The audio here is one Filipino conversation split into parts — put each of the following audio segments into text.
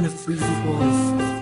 want a free wolf.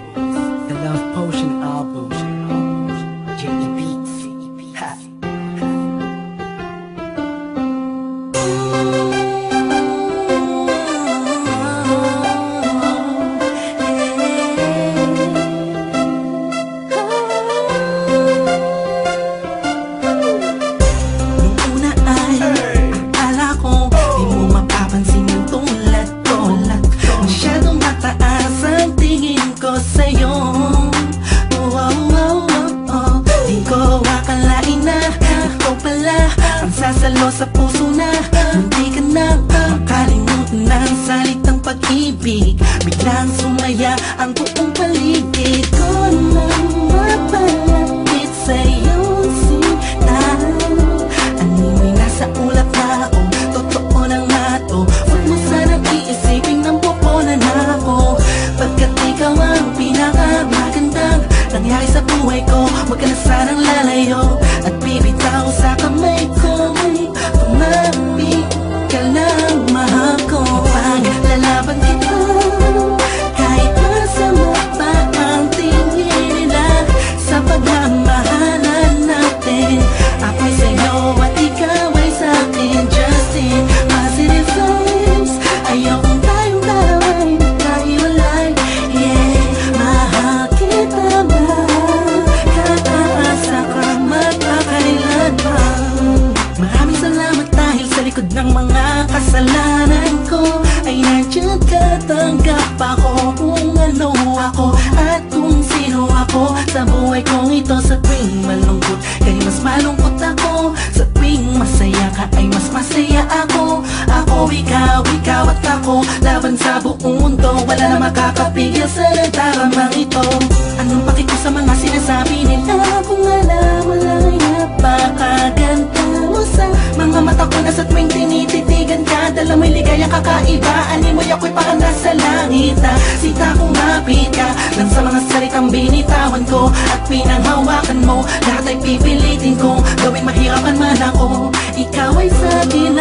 Sasalo sa puso na Munti ka na Makalimutan ng salitang pag-ibig. Biglang sumaya ang buong paligid ko nang mapalapit sa'yo sinta Animoy nasa ulap na ako Totoo lang na to. Huwag mo sanang iisipin nang pupunan na ako Pagkat ikaw ang pinakamagandang Nangyari sa buhay ko Huwag ka na sanang lalayo At bibitaw sa nandiyan ka tanggap ako kung ano ako At kung sino ako. Sa buhay kong ito Sa tuwing malungkot kay mas malungkot ako. Sa tuwing masaya ka ay mas masaya ako. Ako, ikaw, ikaw at ako Laban sa buong mundo. Wala na makakapigil sa nagdaramang ito. Anong paki ko sa mga sinasabi nila? Kung alam mo lang ay napakaganda mo sa Mga mata ko na sa tuwing tinititigan ka. Dala mo'y ligayang kakaiba. Animoy ako'y parang na Sita kong mapit ka. Lang sa mga salitang binitawan ko At pinanghawakan mo Lahat ay pipilitin kong Gawing mahirapan man ako. Ikaw ay sa akin